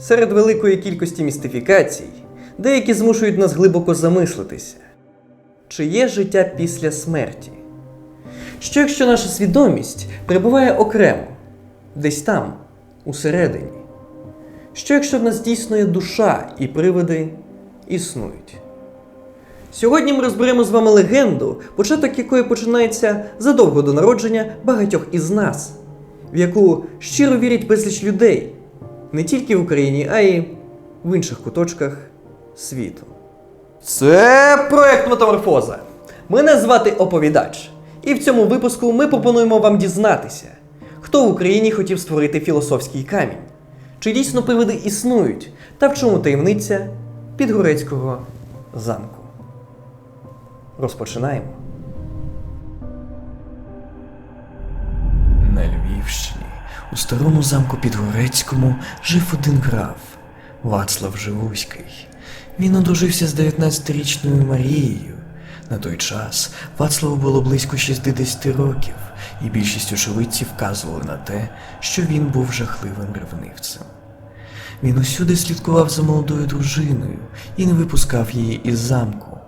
Серед великої кількості містифікацій деякі змушують нас глибоко замислитися, чи є життя після смерті? Що якщо наша свідомість перебуває окремо, десь там, усередині? Що якщо в нас дійсно є душа і привиди існують? Сьогодні ми розберемо з вами легенду, початок якої починається задовго до народження багатьох із нас, в яку щиро вірять безліч людей, не тільки в Україні, а й в інших куточках світу. Це проект Метаморфоза. Мене звати Оповідач. І в цьому випуску ми пропонуємо вам дізнатися, хто в Україні хотів створити філософський камінь, чи дійсно привиди існують, та в чому таємниця Підгорецького замку. Розпочинаємо. У старому замку Підгорецькому, жив один граф Вацлав Живуський. Він одружився з 19-річною Марією. На той час Вацлаву було близько 60 років, і більшість очевидців вказували на те, що він був жахливим ревнивцем. Він усюди слідкував за молодою дружиною і не випускав її із замку.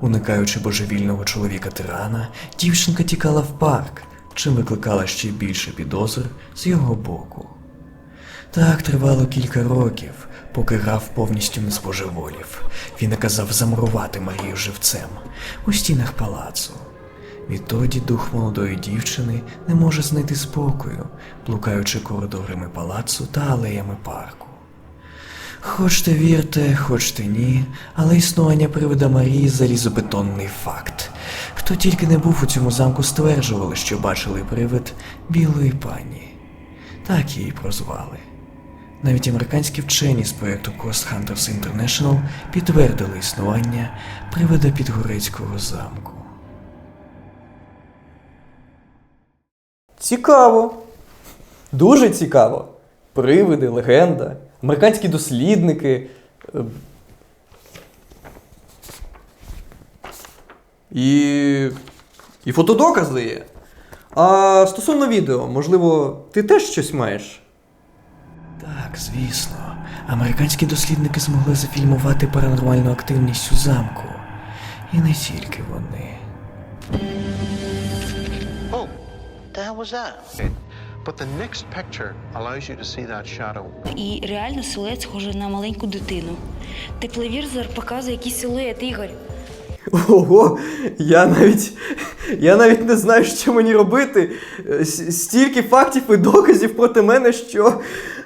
Уникаючи божевільного чоловіка тирана, дівчинка тікала в парк, чим викликала ще більше підозр з його боку. Так тривало кілька років, поки граф повністю не збожеволів. Він наказав замурувати Марію живцем у стінах палацу. Відтоді дух молодої дівчини не може знайти спокою, блукаючи коридорами палацу та алеями парку. Хочте вірте, хочте ні, але існування привида Марії залізобетонний факт. Хто тільки не був у цьому замку, стверджували, що бачили привид білої пані. Так її прозвали. Навіть американські вчені з проєкту Ghost Hunters International підтвердили існування привида Підгорецького замку. Цікаво. Дуже цікаво. Привиди, легенда, американські дослідники. е, І. І фотодокази є. А стосовно відео, можливо, ти теж щось маєш? Так, звісно. Американські дослідники змогли зафільмувати паранормальну активність у замку. І не тільки вони. Oh, the hell was that? But the next picture allows you to see that shadow. І реально силует схожий на маленьку дитину. Тепловізор показує якийсь силует, Ігор. Ого, я навіть. Я навіть не знаю, що мені робити. Стільки фактів і доказів проти мене, що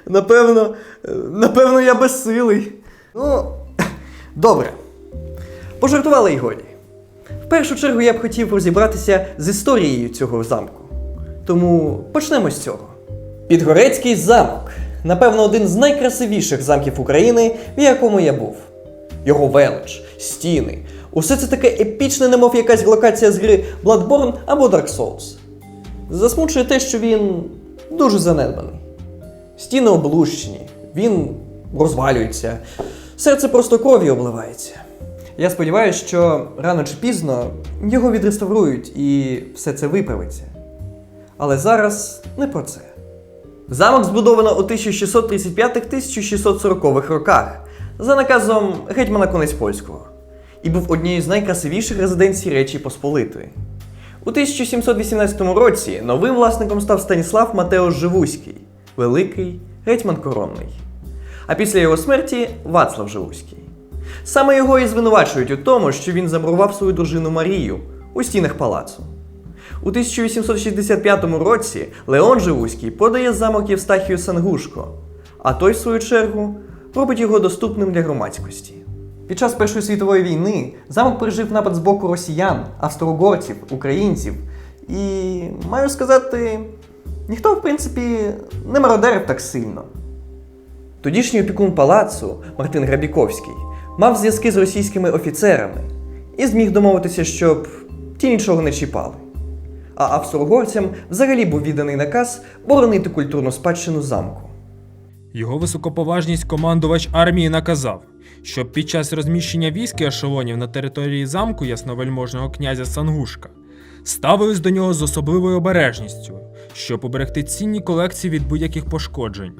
напевно. Напевно, я безсилий. Ну, добре. Пожартували й годі. В першу чергу я б хотів розібратися з історією цього замку. Тому почнемо з цього. Підгорецький замок. Напевно, один з найкрасивіших замків України, в якому я був. Його велич, стіни. Усе це таке епічне, немов якась локація з гри Bloodborne або Dark Souls. Засмучує те, що він дуже занедбаний. Стіни облущені, він розвалюється, серце просто кров'ю обливається. Я сподіваюся, що рано чи пізно його відреставрують і все це виправиться. Але зараз не про це. Замок збудовано у 1635-1640 роках за наказом гетьмана Конець Польського і був однією з найкрасивіших резиденцій Речі Посполитої. У 1718 році новим власником став Станіслав Матеош Живуський, великий гетьман коронний. А після його смерті Вацлав Живуський. Саме його і звинувачують у тому, що він замурував свою дружину Марію у стінах палацу. У 1865 році Леон Живуський подає замок Євстахію Сангушко, а той, в свою чергу, робить його доступним для громадськості. Під час Першої світової війни замок пережив напад з боку росіян, австро-угорців, українців. І маю сказати, ніхто, в принципі, не мародерив так сильно. Тодішній опікун палацу Мартин Грабіковський мав зв'язки з російськими офіцерами і зміг домовитися, щоб ті нічого не чіпали. А австро-угорцям взагалі був відданий наказ боронити культурну спадщину замку. Його високоповажність командувач армії наказав, щоб під час розміщення військ і ешелонів на території замку ясновельможного князя Сангушка ставились до нього з особливою обережністю, щоб уберегти цінні колекції від будь-яких пошкоджень.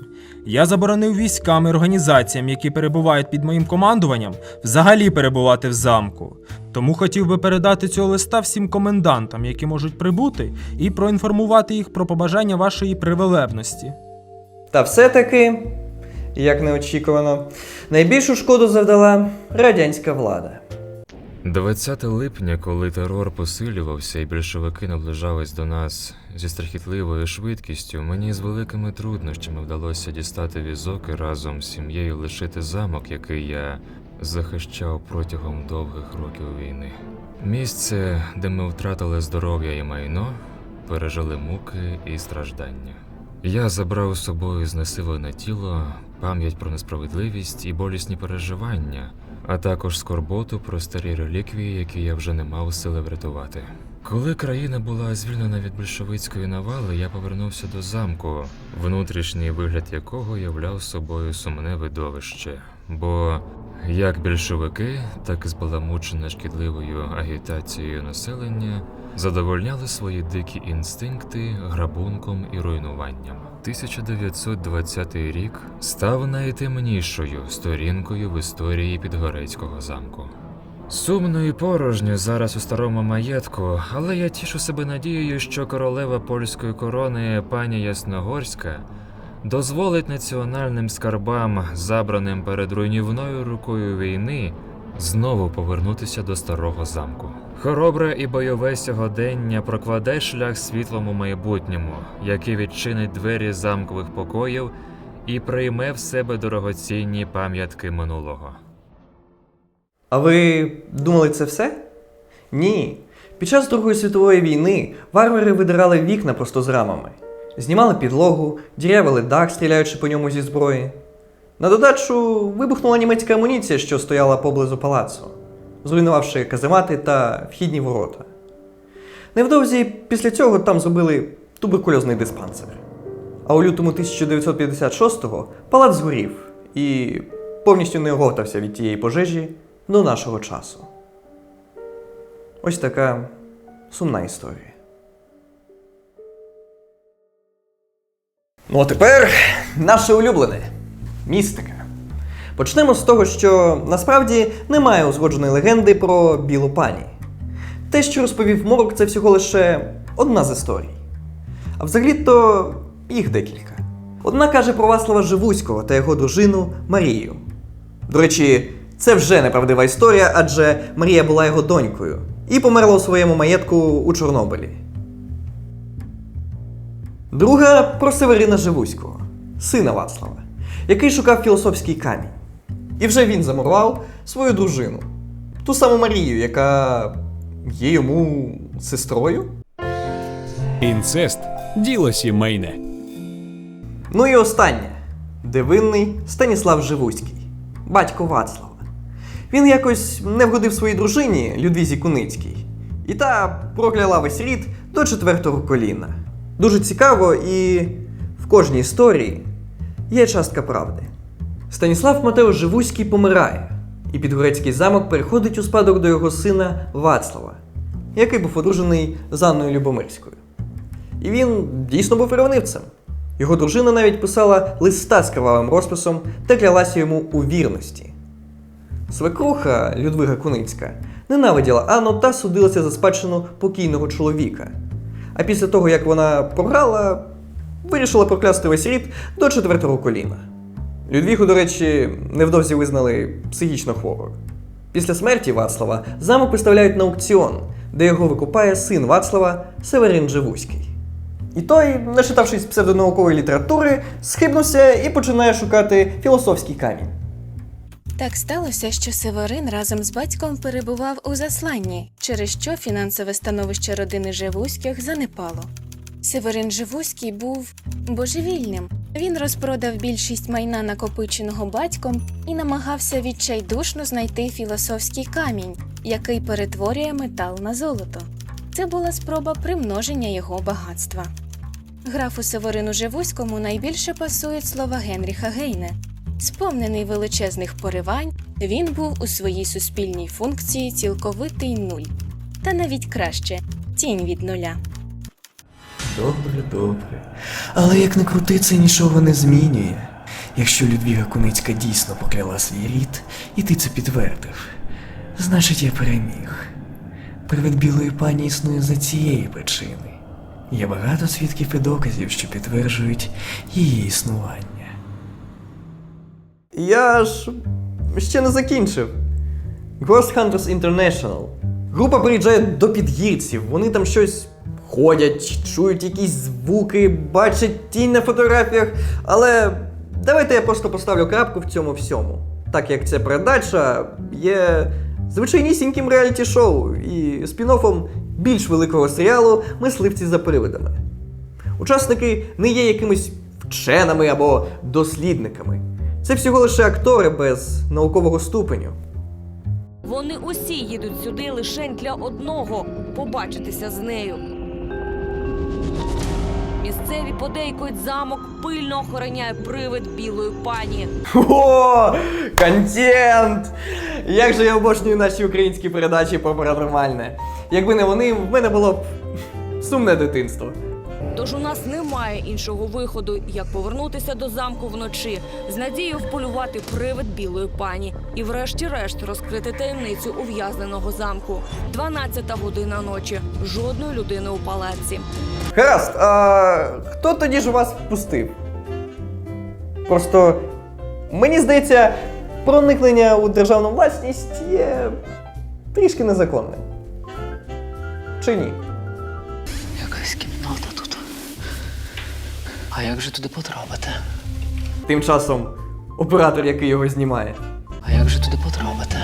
Я заборонив військам і організаціям, які перебувають під моїм командуванням, взагалі перебувати в замку. Тому хотів би передати цього листа всім комендантам, які можуть прибути, і проінформувати їх про побажання вашої привелебності. Та все-таки, як неочікувано, найбільшу шкоду завдала радянська влада. 20 липня, коли терор посилювався і більшовики наближались до нас зі страхітливою швидкістю, мені з великими труднощами вдалося дістати візок і разом з сім'єю лишити замок, який я захищав протягом довгих років війни. Місце, де ми втратили здоров'я і майно, пережили муки і страждання. Я забрав з собою знесилене тіло, пам'ять про несправедливість і болісні переживання, а також скорботу про старі реліквії, які я вже не мав сили врятувати. Коли країна була звільнена від більшовицької навали, я повернувся до замку, внутрішній вигляд якого являв собою сумне видовище. Бо як більшовики, так і збаламучене шкідливою агітацією населення задовольняли свої дикі інстинкти грабунком і руйнуванням. 1920 рік став найтемнішою сторінкою в історії Підгорецького замку. Сумно і порожньо зараз у старому маєтку, але я тішу себе надією, що королева польської корони пані Ясногорська дозволить національним скарбам, забраним перед руйнівною рукою війни, знову повернутися до старого замку. Хоробре і бойове сьогодення прокладе шлях світлому майбутньому, яке відчинить двері замкових покоїв і прийме в себе дорогоцінні пам'ятки минулого. А ви думали це все? Ні. Під час Другої світової війни варвари видирали вікна просто з рамами, знімали підлогу, дірявили дах, стріляючи по ньому зі зброї. На додачу вибухнула німецька амуніція, що стояла поблизу палацу, зруйнувавши каземати та вхідні ворота. Невдовзі після цього там зробили туберкульозний диспансер. А у лютому 1956-го палац згорів і повністю не огортався від тієї пожежі до нашого часу. Ось така сумна історія. Ну а тепер наше улюблене містика. Почнемо з того, що насправді немає узгодженої легенди про білу пані. Те, що розповів Морок, це всього лише одна з історій. А взагалі-то їх декілька. Одна каже про Васлава Живуського та його дружину Марію. До речі, це вже неправдива історія, адже Марія була його донькою і померла у своєму маєтку у Чорнобилі. Друга про Северина Живуського, сина Вацлава, який шукав філософський камінь. І вже він замурував свою дружину, ту саму Марію, яка є йому сестрою. Інцест діло сімейне. Ну і останнє дивинний Станіслав Живуський, батько Вацлава. Він якось не вгодив своїй дружині Людвізі Куницькій, і та прокляла весь рід до четвертого коліна. Дуже цікаво, і в кожній історії є частка правди. Станіслав Матеуш Живуський помирає, і Підгорецький замок переходить у спадок до його сина Вацлава, який був одружений з Анною Любомирською. І він дійсно був ревнивцем. Його дружина навіть писала листа з кривавим розписом та клялася йому у вірності. Свекруха Людвига Куницька ненавиділа Анну та судилася за спадщину покійного чоловіка. А після того, як вона програла, вирішила проклясти весь рід до четвертого коліна. Людвігу, до речі, невдовзі визнали психічно хворою. Після смерті Вацлава замок виставляють на аукціон, де його викупає син Вацлава Северин Живуський. І той, начитавшись псевдонаукової літератури, схибнувся і починає шукати філософський камінь. Так сталося, що Северин разом з батьком перебував у засланні, через що фінансове становище родини Живуських занепало. Северин Живуський був божевільним. Він розпродав більшість майна накопиченого батьком і намагався відчайдушно знайти філософський камінь, який перетворює метал на золото. Це була спроба примноження його багатства. Графу Северину Живуському найбільше пасують слова Генріха Гейне. Сповнений величезних поривань, він був у своїй суспільній функції цілковитий нуль, та навіть краще тінь від нуля. Добре, добре. Але як не крути, це нічого не змінює. Якщо Людвіга Куницька дійсно покляла свій рід, і ти це підтвердив, значить я переміг. Привид білої пані існує за цієї причини. Є багато свідків і доказів, що підтверджують її існування. Я ж ще не закінчив. Ghost Hunters International. Група приїжджає до підгірців, вони там щось ходять, чують якісь звуки, бачать тінь на фотографіях, але давайте я просто поставлю крапку в цьому всьому. Так як ця передача є звичайнісіньким реаліті-шоу і спін-оффом більш великого серіалу Мисливці за привидами. Учасники не є якимись вченими або дослідниками. Це всього лише актори без наукового ступеню. Вони усі їдуть сюди лише для одного побачитися з нею. Місцеві подейкують замок, пильно охороняє привид білої пані. О, контент! Як же я обожнюю наші українські передачі про паранормальне. Якби не вони, в мене було б сумне дитинство. Тож у нас немає іншого виходу, як повернутися до замку вночі з надією вполювати привид білої пані і, врешті-решт, розкрити таємницю ув'язненого замку. 12 година ночі. Жодної людини у палаці. Гаразд, а хто тоді ж вас впустив? Просто мені здається, проникнення у державну власність є трішки незаконним. Чи ні? Якась кімната тут. А як же туди потрапити? Тим часом оператор, який його знімає. А як же туди потрапити?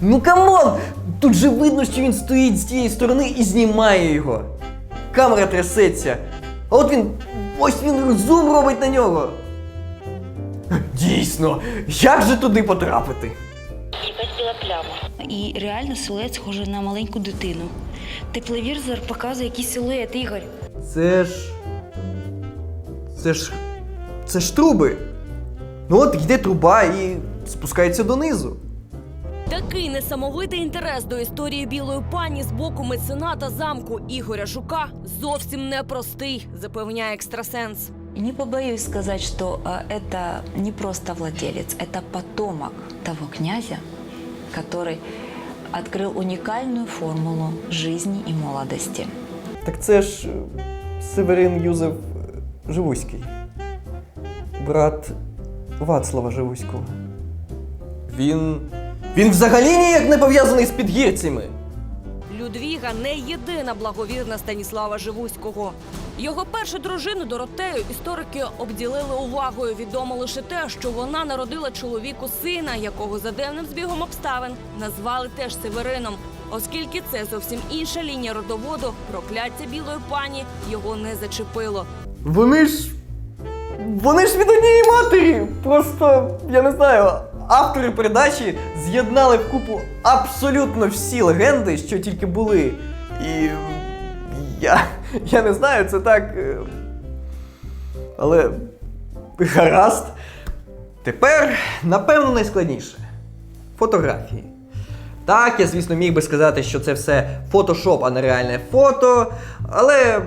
Ну камон! Тут же видно, що він стоїть з тієї сторони і знімає його. Камера трясеться. А от він. Ось він зум робить на нього. Дійсно, як же туди потрапити? Якась біла пляма. І реально силует схожий на маленьку дитину. Тепловізор показує якийсь силует, Ігор. Це ж. Це ж. Це ж труби. Ну от йде труба і спускається донизу. Такий несамовитий інтерес до історії білої пані з боку мецената замку Ігоря Жука зовсім непростий, запевняє екстрасенс. Не побоюсь сказать, что а, это не просто владелец, это потомок того князя, который открыл уникальную формулу жизни и молодости. Так це ж е, Северин Юзеф е, Живуський. Брат Вацлава Живуського. Він. він взагалі ніяк не пов'язаний з підгірцями. Людвіга не єдина благовірна Станіслава Живуського. Його першу дружину Доротею історики обділили увагою. Відомо лише те, що вона народила чоловіку сина, якого за дивним збігом обставин назвали теж Северином. Оскільки це зовсім інша лінія родоводу, прокляття білої пані його не зачепило. Вони ж. Вони ж від однієї матері. Просто, я не знаю, автори передачі з'єднали в купу абсолютно всі легенди, що тільки були. І. Я. Я не знаю, це так. е, Але. Гаразд. Тепер, напевно, найскладніше. Фотографії. Так, я, звісно, міг би сказати, що це все фотошоп, а не реальне фото. Але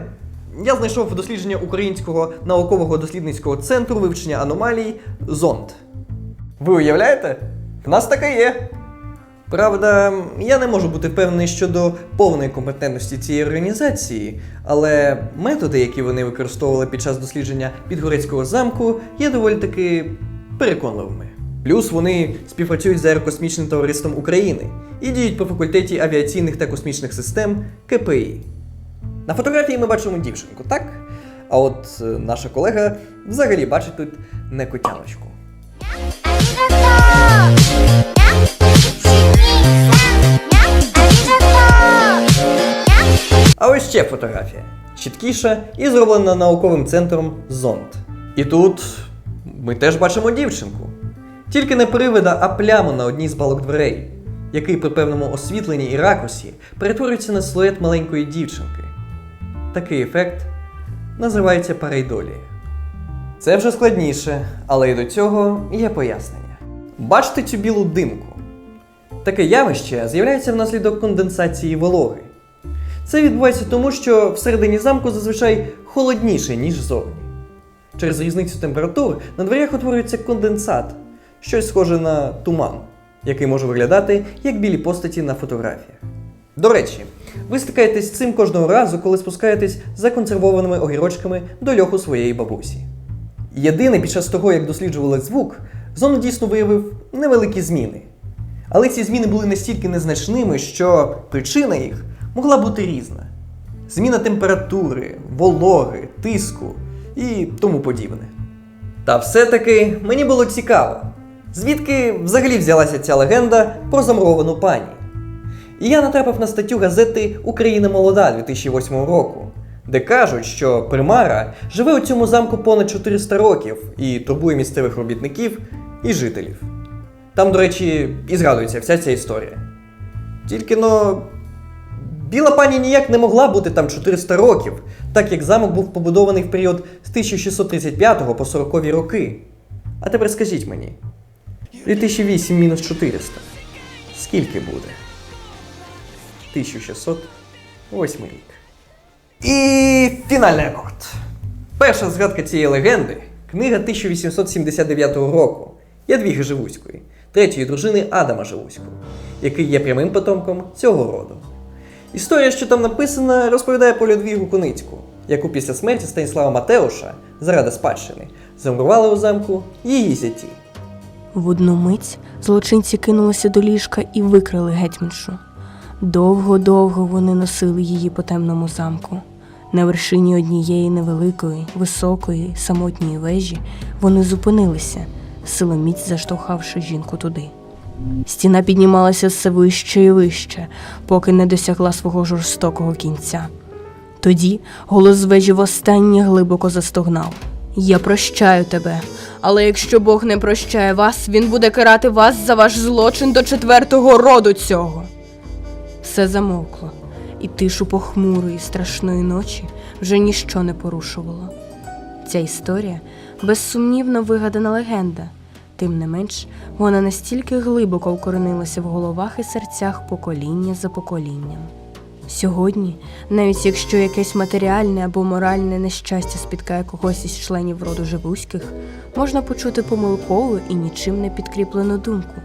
я знайшов дослідження Українського наукового дослідницького центру вивчення аномалій Зонд. Ви уявляєте? В нас таке є. Правда, я не можу бути впевнений щодо повної компетентності цієї організації, але методи, які вони використовували під час дослідження Підгорецького замку, є доволі таки переконливими. Плюс вони співпрацюють з Аерокосмічним товариством України і діють по факультеті авіаційних та космічних систем КПІ. На фотографії ми бачимо дівчинку, так? А от е, наша колега взагалі бачить тут не котяночку. А ось ще фотографія. Чіткіша і зроблена науковим центром Зонд. І тут ми теж бачимо дівчинку. Тільки не привида, а пляму на одній з балок дверей, який при певному освітленні і ракурсі перетворюється на силует маленької дівчинки. Такий ефект називається парейдолія. Це вже складніше, але і до цього є пояснення. Бачите цю білу димку? таке явище з'являється внаслідок конденсації вологи. Це відбувається тому, що всередині замку зазвичай холодніше, ніж зовні. Через різницю температур на дверях утворюється конденсат, щось схоже на туман, який може виглядати як білі постаті на фотографіях. До речі, ви стикаєтесь з цим кожного разу, коли спускаєтесь за консервованими огірочками до льоху своєї бабусі. Єдине, під час того, як досліджували звук, зону дійсно виявив невеликі зміни. Але ці зміни були настільки незначними, що причина їх могла бути різна: зміна температури, вологи, тиску і тому подібне. Та все-таки мені було цікаво, звідки взагалі взялася ця легенда про замуровану пані. І я натрапив на статтю газети Україна молода 2008 року, де кажуть, що примара живе у цьому замку понад 400 років і турбує місцевих робітників і жителів. Там, до речі, і згадується вся ця історія. Тільки но. Біла пані ніяк не могла бути там 400 років, так як замок був побудований в період з 1635 по 40 роки. А тепер скажіть мені: 2008 мінус 400. Скільки буде? 1608 рік. І фінальний рекорд. Перша згадка цієї легенди книга 1879 року Ядвіги Живуської, третьої дружини Адама Живуського, який є прямим потомком цього роду. Історія, що там написана, розповідає про Людвігу Куницьку, яку після смерті Станіслава Матеуша заради спадщини замурували у замку її зяті. В одну мить злочинці кинулися до ліжка і викрили гетьманшу. Довго-довго вони носили її по темному замку. На вершині однієї невеликої, високої, самотньої вежі вони зупинилися, силоміць заштовхавши жінку туди. Стіна піднімалася все вище і вище, поки не досягла свого жорстокого кінця. Тоді голос вежі востаннє глибоко застогнав. Я прощаю тебе, але якщо Бог не прощає вас, він буде карати вас за ваш злочин до четвертого роду цього. Все замовкло, і тишу похмурої страшної ночі вже ніщо не порушувало. Ця історія безсумнівно вигадана легенда, тим не менш, вона настільки глибоко вкоренилася в головах і серцях покоління за поколінням. Сьогодні, навіть якщо якесь матеріальне або моральне нещастя спіткає когось із членів роду живуських, можна почути помилкову і нічим не підкріплену думку.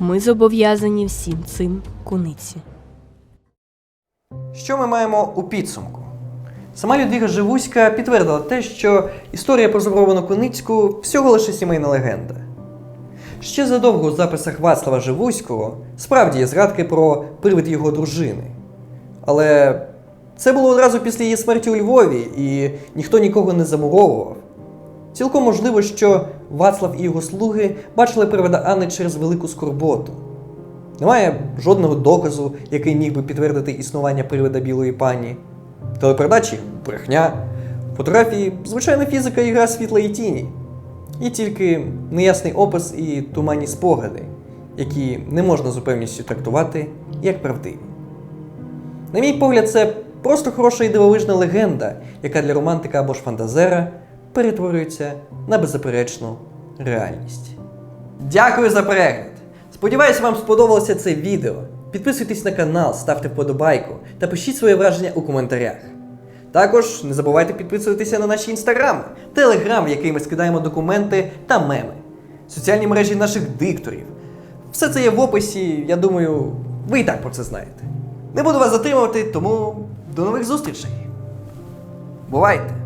Ми зобов'язані всім цим куниці. Що ми маємо у підсумку? Сама Людвіга Живуська підтвердила те, що історія про замуровану Куницьку всього лише сімейна легенда. Ще задовго у записах Вацлава Живуського справді є згадки про привид його дружини. Але це було одразу після її смерті у Львові, і ніхто нікого не замуровував. Цілком можливо, що Вацлав і його слуги бачили привида Анни через велику скорботу. Немає жодного доказу, який міг би підтвердити існування привида білої пані. Телепередачі брехня, фотографії звичайна фізика і гра світла і тіні. І тільки неясний опис і туманні спогади, які не можна з упевністю трактувати як правдиві. На мій погляд, це просто хороша і дивовижна легенда, яка для романтика або ж фантазера перетворюється на беззаперечну реальність. Дякую за перегляд! Сподіваюся, вам сподобалося це відео. Підписуйтесь на канал, ставте вподобайку та пишіть своє враження у коментарях. Також не забувайте підписуватися на наші інстаграми, телеграм, в який ми скидаємо документи та меми, соціальні мережі наших дикторів. Все це є в описі, я думаю, ви і так про це знаєте. Не буду вас затримувати, тому до нових зустрічей. Бувайте!